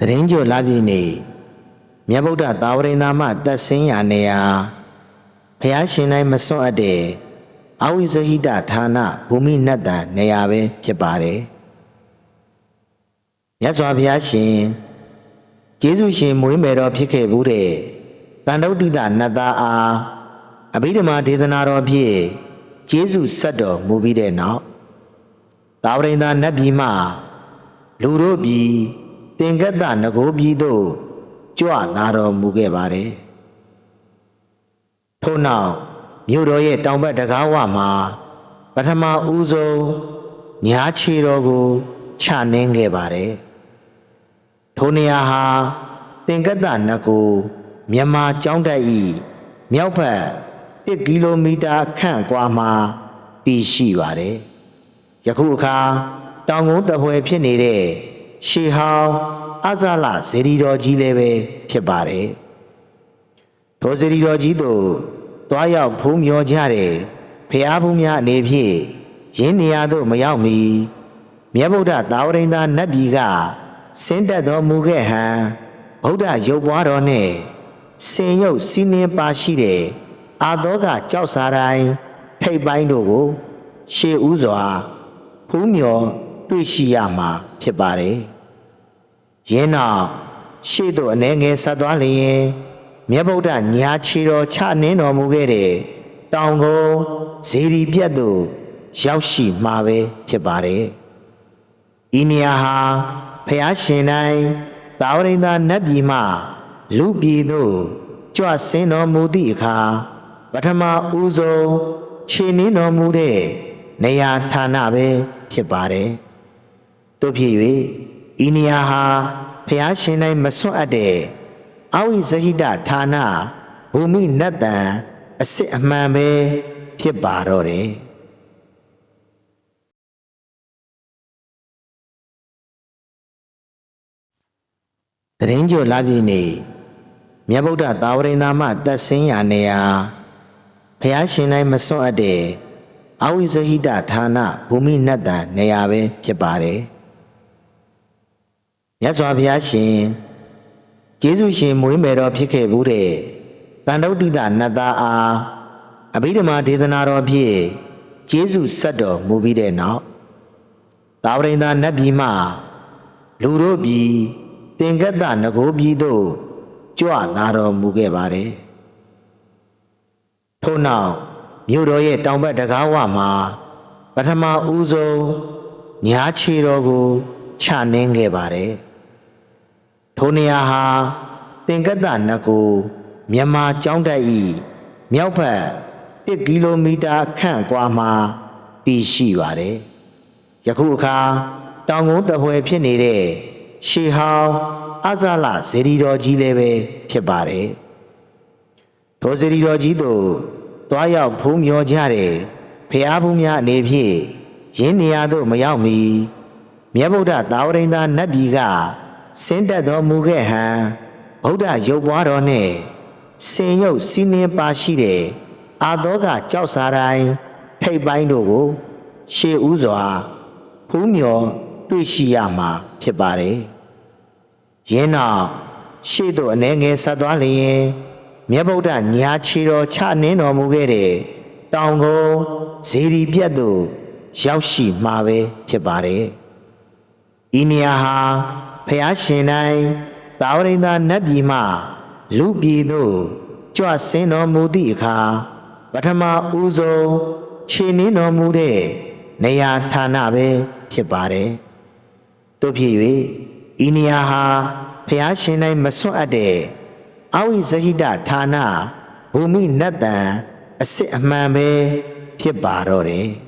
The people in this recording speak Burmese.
တရင်ကျော်လာပြည့်နေမြတ်ဗုဒ္ဓသာဝရိန္ဒာမသက်စင်းရာနေရာဖျားရှင်တိုင်းမစွန့်အပ်တဲ့အဝိဇဟိတဌာနဘူမိနတ်တန်နေရာပဲဖြစ်ပါတယ်မြတ်စွာဘုရားရှင်ကျေးဇူးရှင်မွေးမယ်တော်ဖြစ်ခဲ့ဘူးတဲ့တန်တုတ်တိတနတ်သားအားအဘိဓမ္မာဒေသနာတော်ဖြင့်ကျေးဇူးဆက်တော်မူပြီးတဲ့နောက်သာဝရိန္ဒာနတ်ပြည်မှလူတို့ပြည် တင်ကတ္တငကိုပြည်သို့ကြွလာတော်မူခဲ့ပါတယ်ထို့နောက်မြို့တော်ရဲ့တောင်ဘက်တကားဝမှာပထမဦးဆုံးညာခြေတော်ကိုခြနှင်းခဲ့ပါတယ်ထိုနေရာဟာတင်ကတ္တငကိုမြန်မာကျောင်းတက်ဤမြောက်ဘက်1ကီလိုမီတာခန့်ကွာမှာတည်ရှိပါတယ်ယခုအခါတောင်ကုန်းတပွဲဖြစ်နေတဲ့ ရှေဟောင်းအဇလဇေဒီတော်ကြီးလည်းပဲဖြစ်ပါတယ်။ထိုဇေဒီတော်ကြီးတို့တွားရောက်ဖုံးမြော်ကြတဲ့ဖျားဖူးများအနေဖြင့်ရင်းနေရာသို့မရောက်မီမြတ်ဗုဒ္ဓသာဝရိန္ဒာနတ်ပြည်ကဆင်းသက်တော်မူခဲ့ဟံဗုဒ္ဓရုပ်ပွားတော်နှင့်စင်ရုပ်စီးနှင်းပါရှိတဲ့အာသောကကြောက်စာတိုင်းထိပ်ပိုင်းတို့ကိုရှေးဥစွာဖူးမြော် တွေ့ရှိရမှာဖြစ်ပါတယ်။ယင်းနောက်ရှေ့သို့အနေငယ်ဆက်သွားလျင်မြတ်ဗုဒ္ဓညာချီတော်ချနှင်းတော်မူခဲ့တဲ့တောင်ကုန်းဇေဒီပြတ်သို့ရောက်ရှိမှာပဲဖြစ်ပါတယ်။ဤနေရာဟာဖျားရှင်တိုင်းတာဝရိန္ဒာနတ်ပြည်မှလူပြည်သို့ကြွဆင်းတော်မူသည့်အခါပထမဦးဆုံးခြေနင်းတော်မူတဲ့နေရာဌာနပဲဖြစ်ပါတယ်။ တို့ဖြစ်၍ဤနေရာဟာဖျားရှင်တိုင်းမစွန့်အပ်တဲ့အဝိဇဟိတဌာနဘူမိနတ်တံအစ်စ်အမှန်ပဲဖြစ်ပါတော့တယ်။တရင်ကျော်လာပြည့်နေမြတ်ဗုဒ္ဓသာဝရိန္ဒာမသက်စင်းရာနေရာဖျားရှင်တိုင်းမစွန့်အပ်တဲ့အဝိဇဟိတဌာနဘူမိနတ်တန်နေရာပဲဖြစ်ပါတယ် မြတ်စွာဘုရားရှင်ကျေးဇူးရှင်မွေးမယ်တော်ဖြစ်ခဲ့ဘူးတဲ့တန်တုတ်တိတနတ်သားအားအဘိဓမ္မာဒေသနာတော်ဖြင့်ကျေးဇူးဆက်တော်မူပြီးတဲ့နောက်သာဝရိန္ဒာနတ်ပြည်မှလူတို့ပြည်တင်ကတ္တငကိုပြည်သို့ကြွလာတော်မူခဲ့ပါတယ်ထို့နောက်မြို့တော်ရဲ့တောင်ဘက်တကားဝမှာပထမဦးဆုံးညာခြေတော်ကိုခြနှင်းခဲ့ပါတယ် ထိုနေရာဟာတင်ကတ္တငကိုမြန်မာကျောင်းတက်ဤမြောက်ဘက်1ကီလိုမီတာခန့်ကွာမှာတည်ရှိပါတယ်ယခုအခါတောင်ကုန်းတပွဲဖြစ်နေတဲ့ရှေဟောင်းအဇလဇေဒီတော်ကြီးလည်းပဲဖြစ်ပါတယ်။ထိုဇေဒီတော်ကြီးတို့တွားရောက်ဖုံးမြော်ကြတဲ့ဖျားဖူးများအနေဖြင့်ရင်းနေရာသို့မရောက်မီမြတ်ဗုဒ္ဓသာဝရိန္ဒာနတ်ပြည်က ဆင်းသက်တော်မူခဲ့ဟံဗုဒ္ဓရုပ်ပွားတော်နှင့်စင်ရုပ်စီးနှင်းပါရှိတဲ့အာသောကကြောက်စာတိုင်းထိပ်ပိုင်းတို့ကို ရှေးဥစွာဖူးမြော်တွေ့ရှိရမှာဖြစ်ပါတယ်။ယင်းနောက်ရှေ့သို့အနေငယ်ဆက်သွားလျင်မြတ်ဗုဒ္ဓညာချီတော်ချနှင်းတော်မူခဲ့တဲ့တောင်ကုန်းဇေဒီပြတ်သို့ရောက်ရှိမှာပဲဖြစ်ပါတယ်။ဤနေရာဟာ ဖျားရှင်တိုင်းတာဝရိန္ဒာနတ်ပြည်မှလူပြည်သို့ကြွဆင်းတော်မူသည့်အခါပထမဦးဆုံးခြေနင်းတော်မူတဲ့နေရာဌာနပဲဖြစ်ပါတယ်။တို့ဖြစ်၍ဤနေရာဟာဖျားရှင်တိုင်းမစွန့်အပ်တဲ့အဝိဇဟိတဌာနဘူမိနတ်တံအစ်စ်အမှန်ပဲဖြစ်ပါတော့တယ်။